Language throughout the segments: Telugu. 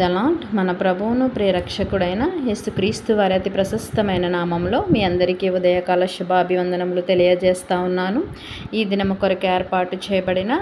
ద లాట్ మన ప్రభువును ప్రియరక్షకుడైన యేసుక్రీస్తు వారి అతి ప్రశస్తమైన నామంలో మీ అందరికీ ఉదయకాల శుభాభివందనములు తెలియజేస్తా ఉన్నాను. ఈ దినము కొరకు ఏర్పాటు చేయబడిన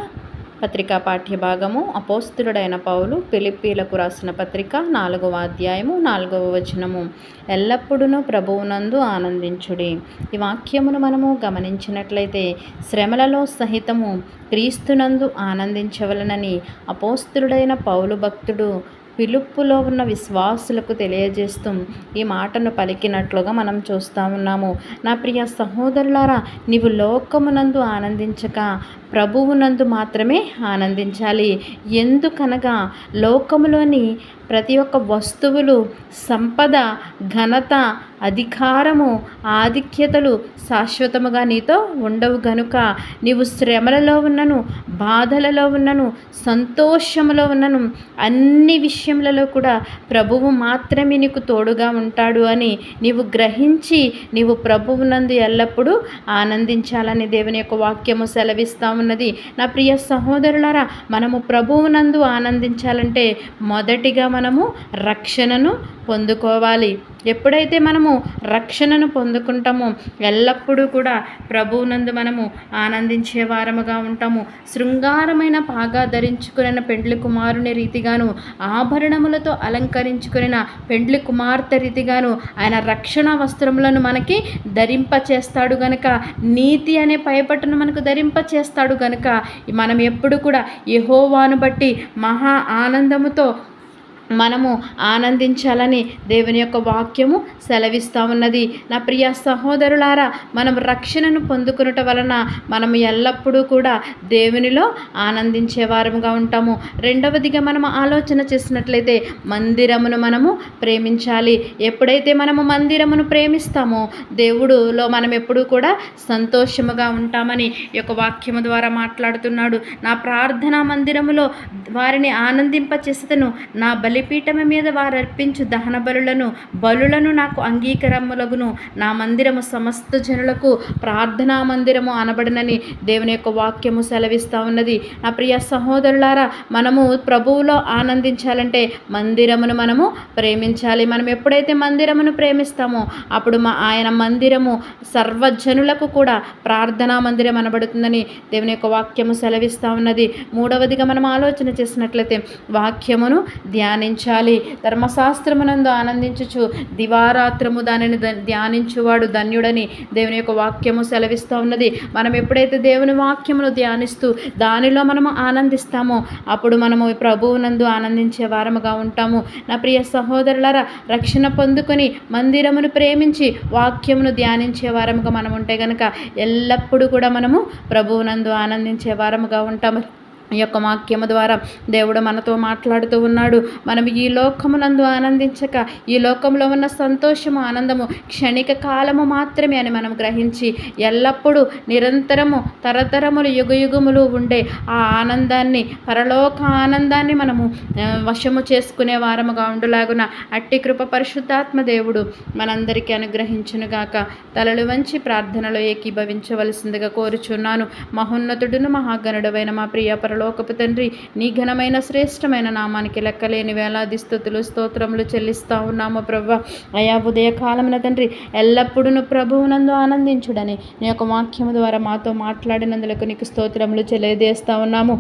పత్రికా పాఠ్యభాగము అపోస్తుడైన పౌలు పిలిప్పీలకు రాసిన పత్రిక నాలుగవ అధ్యాయము నాలుగవ వచనము. ఎల్లప్పుడూ ప్రభువునందు ఆనందించుడి. ఈ వాక్యమును మనము గమనించినట్లయితే శ్రమలలో సహితము క్రీస్తునందు ఆనందించవలనని అపోస్తుడైన పౌలు భక్తుడు పిలుపులో ఉన్న విశ్వాసులకు తెలియజేస్తూ ఈ మాటను పలికినట్లుగా మనం చూస్తూ ఉన్నాము. నా ప్రియ సహోదరులారా నీవు లోకమునందు ఆనందించక ప్రభువునందు మాత్రమే ఆనందించాలి. ఎందుకనగా లోకములోని ప్రతి ఒక్క వస్తువులు సంపద ఘనత అధికారము ఆధిక్యతలు శాశ్వతముగా నీతో ఉండవు గనుక నీవు శ్రమలలో ఉన్నను బాధలలో ఉన్నను సంతోషములో ఉన్నను అన్ని విషయములలో కూడా ప్రభువు మాత్రమే నీకు తోడుగా ఉంటాడు అని నీవు గ్రహించి నీవు ప్రభువునందు ఎల్లప్పుడూ ఆనందించాలని దేవుని యొక్క వాక్యము సెలవిస్తూ ఉన్నది. నా ప్రియ సహోదరులారా మనము ప్రభువునందు ఆనందించాలంటే మొదటిగా మనము రక్షణను పొందుకోవాలి. ఎప్పుడైతే మనము రక్షణను పొందుకుంటామో ఎల్లప్పుడూ కూడా ప్రభువునందు మనము ఆనందించే వారముగా ఉంటాము. శృంగారమైన పాగా ధరించుకున్న పెండ్లి కుమారుని రీతిగాను ఆభరణములతో అలంకరించుకున్న పెండ్లి కుమార్తె రీతిగాను ఆయన రక్షణ వస్త్రములను మనకి ధరింప చేస్తాడు గనుక నీతి అనే పైపట్టును మనకు ధరింప చేస్తాడు గనుక మనం ఎప్పుడు కూడా యహోవాను బట్టి మహా ఆనందముతో మనము ఆనందించాలని దేవుని యొక్క వాక్యము సెలవిస్తూ ఉన్నది. నా ప్రియ సహోదరులారా మనం రక్షణను పొందుకునట వలన మనం ఎల్లప్పుడూ కూడా దేవునిలో ఆనందించే వారముగా ఉంటాము. రెండవదిగా మనం ఆలోచన చేసినట్లయితే మందిరమును మనము ప్రేమించాలి. ఎప్పుడైతే మనము మందిరమును ప్రేమిస్తామో దేవుడులో మనం ఎప్పుడూ కూడా సంతోషముగా ఉంటామని ఈ యొక్క వాక్యము ద్వారా మాట్లాడుతున్నాడు. నా ప్రార్థనా మందిరములో వారిని ఆనందింపచేసేతను నా బలి బలిపీఠము మీద వారు అర్పించు దహన బలులను బలులను నాకు అంగీకరములగును. నా మందిరము సమస్త జనులకు ప్రార్థనా మందిరము అనబడినని దేవుని యొక్క వాక్యము సెలవిస్తూ ఉన్నది. నా ప్రియ సహోదరులారా మనము ప్రభువులో ఆనందించాలంటే మందిరమును మనము ప్రేమించాలి. మనం ఎప్పుడైతే మందిరమును ప్రేమిస్తామో అప్పుడు మా ఆయన మందిరము సర్వజనులకు కూడా ప్రార్థనా మందిరం అనబడుతుందని దేవుని యొక్క వాక్యము సెలవిస్తూ ఉన్నది. మూడవదిగా మనం ఆలోచన చేసినట్లయితే వాక్యమును ధ్యాని ధ్యానించాలి. ధర్మశాస్త్రమునందు ఆనందించుచు దివారాత్రము దానిని ధ్యానించువాడు ధన్యుడని దేవుని యొక్క వాక్యము సెలవిస్తూ ఉన్నది. మనం ఎప్పుడైతే దేవుని వాక్యమును ధ్యానిస్తూ దానిలో మనము ఆనందిస్తామో అప్పుడు మనము ప్రభువునందు ఆనందించే వారముగా ఉంటాము. నా ప్రియ సహోదరులరా రక్షణ పొందుకొని మందిరమును ప్రేమించి వాక్యమును ధ్యానించే వారముగా మనం ఉంటే గనక ఎల్లప్పుడూ కూడా మనము ప్రభువునందు ఆనందించే వారముగా ఉంటాము. ఈ యొక్క వాక్యము ద్వారా దేవుడు మనతో మాట్లాడుతూ ఉన్నాడు. మనం ఈ లోకమునందు ఆనందించక ఈ లోకంలో ఉన్న సంతోషము ఆనందము క్షణిక కాలము మాత్రమే అని మనం గ్రహించి ఎల్లప్పుడూ నిరంతరము తరతరములు యుగయుగములు ఉండే ఆ ఆనందాన్ని పరలోక ఆనందాన్ని మనము వశము చేసుకునే వారముగా ఉండులాగున అట్టి కృప పరిశుద్ధాత్మ దేవుడు మనందరికీ అనుగ్రహించునుగాక తలలు వంచి ప్రార్థనలో ఏకీభవించవలసిందిగా కోరుచున్నాను. మహోన్నతుడును మహాగణుడవైన మా ప్రియ పరలోకపు తండ్రి నీ ఘనమైన శ్రేష్టమైన నామానికి లెక్కలేని వేలాది స్థుతులు స్తోత్రములు చెల్లిస్తా ఉన్నాము ప్రభు అయా ఉదయ కాలమున తండ్రి ఎల్లప్పుడూ ప్రభువునందు ఆనందించుడని నీ యొక్క వాక్యము ద్వారా మాతో మాట్లాడినందులకు నీకు స్తోత్రములు చెల్లిదేస్తూ ఉన్నాము.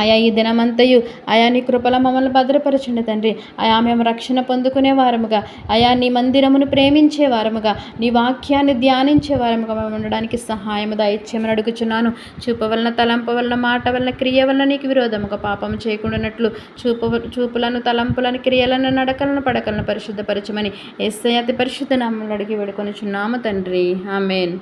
అయా ఈ దినమంతయు అయా నీ కృపల మమ్మల్ని భద్రపరచండి తండ్రి. అయా మేము రక్షణ పొందుకునే వారముగా అయా నీ మందిరమును ప్రేమించే వారముగా నీ వాక్యాన్ని ధ్యానించే వారముగా మేము ఉండడానికి సహాయము దయచేయమని అడుగుచున్నాను. చూప వలన తలంప వలన మాట వలన క్రియ వలన నీకు విరోధముగా పాపం చేయకుండానట్లు చూపు చూపులను తలంపులను క్రియలను నడకలను పడకలను పరిశుద్ధపరచమని ఎస్ఐ అతి పరిశుద్ధ నామంలో అడిగి వేడుకొని చున్నాము తండ్రి. ఆమెన్.